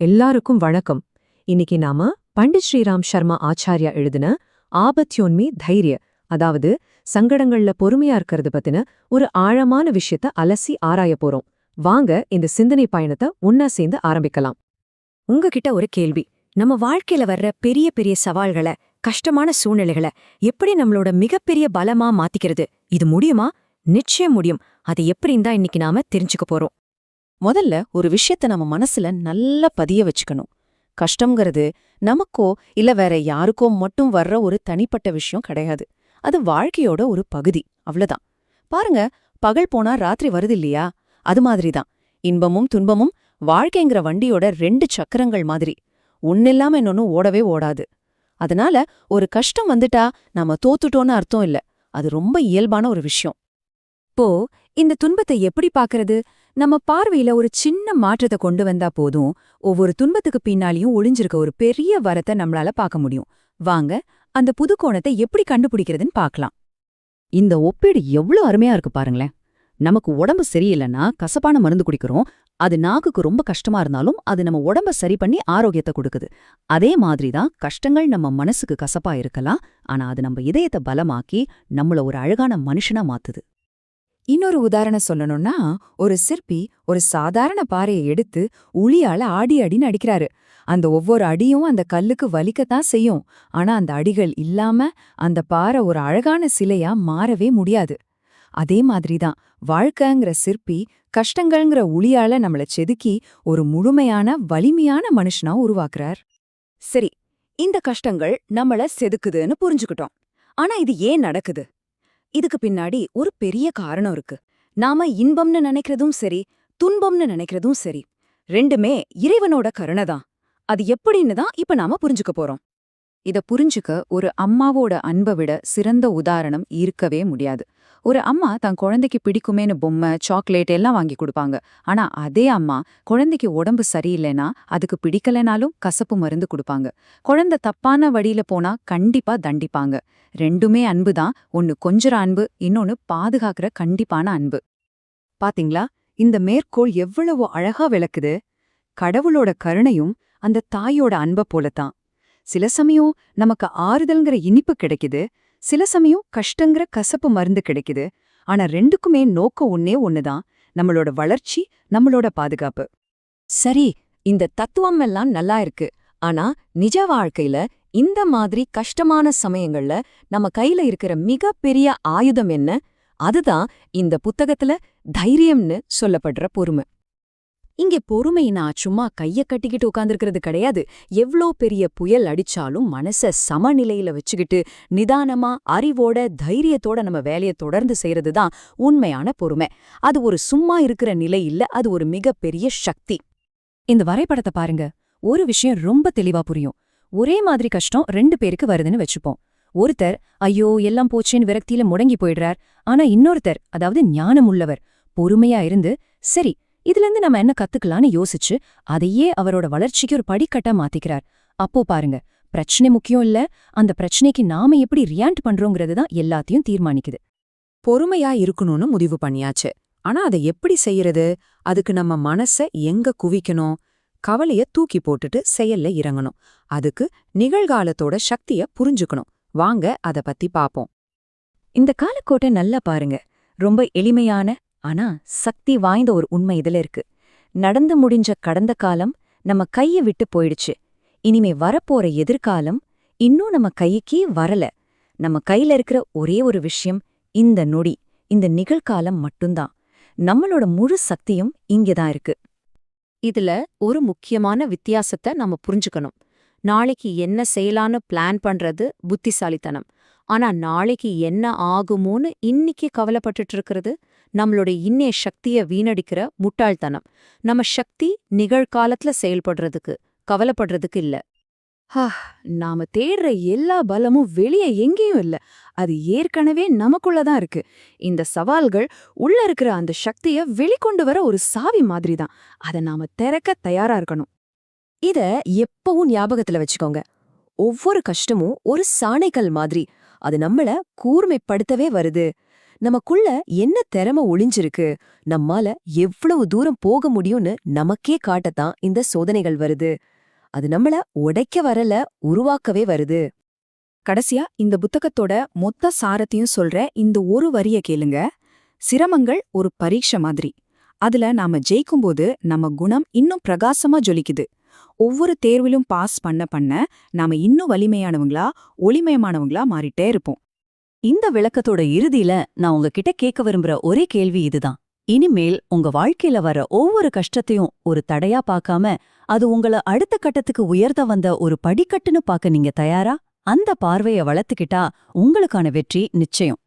எல்லாருக்கும் வணக்கம். இன்னைக்கு நாம பண்டிட் ஸ்ரீராம் சர்மா ஆச்சார்யா எழுதின ஆபத்யோன்மி தைரிய அதாவது சங்கடங்கள்ல பொறுமையா இருக்கிறது பத்தின ஒரு ஆழமான விஷயத்த அலசி ஆராய போறோம். வாங்க இந்த சிந்தனை பயணத்தை ஒன்னா சேர்ந்து ஆரம்பிக்கலாம். உங்ககிட்ட ஒரு கேள்வி. நம்ம வாழ்க்கையில வர்ற பெரிய பெரிய சவால்களை கஷ்டமான சூழ்நிலைகளை எப்படி நம்மளோட மிகப்பெரிய பலமா மாத்திக்கிறது? இது முடியுமா? நிச்சயம் முடியும். அது எப்படின்னு தான் இன்னைக்கு நாம தெரிஞ்சுக்க போறோம். முதல்ல ஒரு விஷயத்த நம்ம மனசுல நல்லா பதிய வச்சுக்கணும். கஷ்டம்ங்கிறது நமக்கோ இல்ல வேற யாருக்கோ மட்டும் வர்ற ஒரு தனிப்பட்ட விஷயம் கிடையாது. அது வாழ்க்கையோட ஒரு பகுதி அவ்வளவுதான். பாருங்க பகல் போனா ராத்திரி வருது இல்லையா? அது மாதிரிதான். இன்பமும் துன்பமும் வாழ்க்கைங்கிற வண்டியோட ரெண்டு சக்கரங்கள் மாதிரி. ஒன்னில்லாம இன்னொன்னு ஓடவே ஓடாது. அதனால ஒரு கஷ்டம் வந்துட்டா நாம தோத்துட்டோன்னு அர்த்தம் இல்ல. அது ரொம்ப இயல்பான ஒரு விஷயம். இப்போ இந்த துன்பத்தை எப்படி பாக்குறது? நம்ம பார்வையில ஒரு சின்ன மாற்றத்தை கொண்டு வந்தா போதும். ஒவ்வொரு துன்பத்துக்கு பின்னாலையும் ஒளிஞ்சிருக்க ஒரு பெரிய வரத்தை நம்மளால பார்க்க முடியும். வாங்க அந்த புது கோணத்தை எப்படி கண்டுபிடிக்கிறதுன்னு பார்க்கலாம். இந்த ஒப்பீடு எவ்ளோ அருமையா இருக்கு பாருங்களேன். நமக்கு உடம்பு சரியில்லைன்னா கசப்பான மருந்து குடிக்கிறோம். அது நாக்குக்கு ரொம்ப கஷ்டமா இருந்தாலும் அது நம்ம உடம்ப சரி பண்ணி ஆரோக்கியத்தை கொடுக்குது. அதே மாதிரி தான் கஷ்டங்கள் நம்ம மனசுக்கு கசப்பா இருக்கலாம். ஆனா அது நம்ம இதயத்தை பலமாக்கி நம்மள ஒரு அழகான மனுஷனா மாத்துது. இன்னொரு உதாரணம் சொல்லணும்னா ஒரு சிற்பி ஒரு சாதாரண பாறையை எடுத்து உளியால ஆடி அடின்னு அடிக்கிறாரு. அந்த ஒவ்வொரு அடியும் அந்த கல்லுக்கு வலிக்கத்தான் செய்யும். ஆனா அந்த அடிகள் இல்லாம அந்த பாறை ஒரு அழகான சிலையா மாறவே முடியாது. அதே மாதிரிதான் வாழ்க்கைங்கிற சிற்பி கஷ்டங்கள்ங்கிற உளியால நம்மள செதுக்கி ஒரு முழுமையான வலிமையான மனுஷனா உருவாக்குறார். சரி இந்த கஷ்டங்கள் நம்மள செதுக்குதுன்னு புரிஞ்சுக்கிட்டோம். ஆனா இது ஏன் நடக்குது? இதுக்கு பின்னாடி ஒரு பெரிய காரணம் இருக்கு. நாம இன்பம்னு நினைக்கிறதும் சரி துன்பம்னு நினைக்கிறதும் சரி ரெண்டுமே இறைவனோட கருணை தான். அது எப்படின்னு தான் இப்ப நாம புரிஞ்சுக்க போறோம். இத புரிஞ்சுக்க ஒரு அம்மாவோட அன்பை விட சிறந்த உதாரணம் இருக்கவே முடியாது. ஒரு அம்மா தன் குழந்தைக்கு பிடிக்குமேனு பொம்மை சாக்லேட் எல்லாம் வாங்கி கொடுப்பாங்க. ஆனா அதே அம்மா குழந்தைக்கு உடம்பு சரியில்லைனா அதுக்கு பிடிக்கலைனாலும் கசப்பு மருந்து கொடுப்பாங்க. குழந்தை தப்பான வழியில போனா கண்டிப்பா தண்டிப்பாங்க. ரெண்டுமே அன்பு தான். ஒன்னு கொஞ்சற அன்பு இன்னொன்னு பாதுகாக்கிற கண்டிப்பான அன்பு. பாத்தீங்களா? இந்த மேற்கோள் எவ்வளவு அழகா விளக்குது. கடவுளோட கருணையும் அந்த தாயோட அன்ப போலத்தான். சில சமயம் நமக்கு ஆறுதல்ங்கிற இனிப்பு கிடைக்குது. சில சமயம் கஷ்டங்கிற கசப்பு மருந்து கிடைக்குது. ஆனா ரெண்டுக்குமே நோக்கம் ஒன்னே ஒண்ணுதான். நம்மளோட வளர்ச்சி நம்மளோட பாதுகாப்பு. சரி இந்த தத்துவம் எல்லாம் நல்லா இருக்கு. ஆனா நிஜ வாழ்க்கையில இந்த மாதிரி கஷ்டமான சமயங்கள்ல நம்ம கையில இருக்கிற மிகப்பெரிய ஆயுதம் என்ன? அதுதான் இந்த புத்தகத்துல தைரியம்னு சொல்லப்படுற பொறுமை. இங்கே பொறுமைனா சும்மா கைய கட்டிக்கிட்டு உட்காந்துருக்கிறது கிடையாது. எவ்ளோ பெரிய புயல் அடிச்சாலும் மனச சமநிலையில வச்சுக்கிட்டு நிதானமா அறிவோட தைரியத்தோட நம்ம வேலைய தொடர்ந்து செய்யறது தான் உண்மையான பொறுமை. அது ஒரு சும்மா இருக்கிற நிலை இல்ல அது ஒரு மிகப்பெரிய சக்தி. இந்த வரைபடத்தை பாருங்க. ஒரு விஷயம் ரொம்ப தெளிவா புரியும். ஒரே மாதிரி கஷ்டம் ரெண்டு பேருக்கு வருதுன்னு வச்சுப்போம். ஒருத்தர் ஐயோ எல்லாம் போச்சேன்னு விரக்தியில முடங்கி போயிடுறார். ஆனா இன்னொருத்தர் அதாவது ஞானம் உள்ளவர் பொறுமையா இருந்து சரி இதுல இருந்து நம்ம என்ன கத்துக்கலாம்னு யோசிச்சு அதையே அவரோட வளர்ச்சிக்கு ஒரு படிக்கட்டா மாத்திக்கிறார். அப்போ பாருங்க பிரச்சனை முக்கியம் இல்ல அந்த பிரச்சனைக்கு நாம எப்படி ரியாக்ட் பண்றோங்கிறது தான் எல்லாத்தையும் தீர்மானிக்குது. பொறுமையா இருக்கணும்னு முடிவு பண்ணியாச்சு. ஆனா அதை எப்படி செய்யறது? அதுக்கு நம்ம மனச எங்க குவிக்கணும்? கவலைய தூக்கி போட்டுட்டு செயல்ல இறங்கணும். அதுக்கு நிகழ்காலத்தோட சக்திய புரிஞ்சுக்கணும். வாங்க அத பத்தி பாப்போம். இந்த காலக்கோட்டை நல்லா பாருங்க. ரொம்ப எளிமையான ஆனா சக்தி வாய்ந்த ஒரு உண்மை இதுல இருக்கு. நடந்து முடிஞ்ச கடந்த காலம் நம்ம கைய விட்டு போயிடுச்சு. இனிமே வரப்போற எதிர்காலம் இன்னும் நம்ம கைக்கே வரல. நம்ம கையில இருக்கிற ஒரே ஒரு விஷயம் இந்த நொடி இந்த நிகழ்காலம் மட்டும்தான். நம்மளோட முழு சக்தியும் இங்கதான் இருக்கு. இதுல ஒரு முக்கியமான வித்தியாசத்தை நம்ம புரிஞ்சுக்கணும். நாளைக்கு என்ன செய்யலான்னு பிளான் பண்றது புத்திசாலித்தனம். ஆனா நாளைக்கு என்ன ஆகுமோன்னு இன்னிக்கு கவலைப்பட்டுட்டு இருக்கிறது? நம்மளோட இன்னே சக்திய வீணடிக்கிற முட்டாள்தனம். நம்ம சக்தி நிகழ்காலத்துல செயல்படுறதுக்கு கவலைப்படுறதுக்கு இல்ல. ஹா நாம தேடுற எல்லா பலமும் வெளியே எங்கேயும் இல்ல. அது ஏற்கனவே நமக்குள்ளதான் இருக்கு. இந்த சவால்கள் உள்ள இருக்கிற அந்த சக்திய வெளிக்கொண்டு வர ஒரு சாவி மாதிரி தான் அதை நாம திறக்க தயாரா இருக்கணும். இத எப்பவும் ஞாபகத்துல வச்சுக்கோங்க. ஒவ்வொரு கஷ்டமும் ஒரு சாணைக்கல் மாதிரி. அது நம்மள கூர்மைப்படுத்தவே வருது. நமக்குள்ள என்ன திறமை ஒளிஞ்சிருக்கு? நம்மால எவ்வளவு தூரம் போக முடியும்னு நமக்கே காட்டத்தான் இந்த சோதனைகள் வருது. அது நம்மள உடைக்க வரல உருவாக்கவே வருது. கடைசியா இந்த புத்தகத்தோட மொத்த சாரத்தையும் சொல்ற இந்த ஒரு வரிய கேளுங்க. சிரமங்கள் ஒரு பரீட்சை மாதிரி. அதுல நாம ஜெயிக்கும்போது நம்ம குணம் இன்னும் பிரகாசமா ஜொலிக்குது. ஒவ்வொரு தேர்விலும் பாஸ் பண்ண பண்ண நாம இன்னும் வலிமையானவங்களா ஒளிமயமானவங்களா மாறிட்டே இருப்போம். இந்த விளக்கத்தோட இறுதியில நான் உங்ககிட்ட கேட்க விரும்புற ஒரே கேள்வி இதுதான். இனிமேல் உங்க வாழ்க்கையில வர ஒவ்வொரு கஷ்டத்தையும் ஒரு தடையா பார்க்காம அது உங்கள அடுத்த கட்டத்துக்கு உயர்த்த வந்த ஒரு படிக்கட்டுன்னு பார்க்க நீங்க தயாரா? அந்த பார்வைய வளர்த்துக்கிட்டா உங்களுக்கான வெற்றி நிச்சயம்.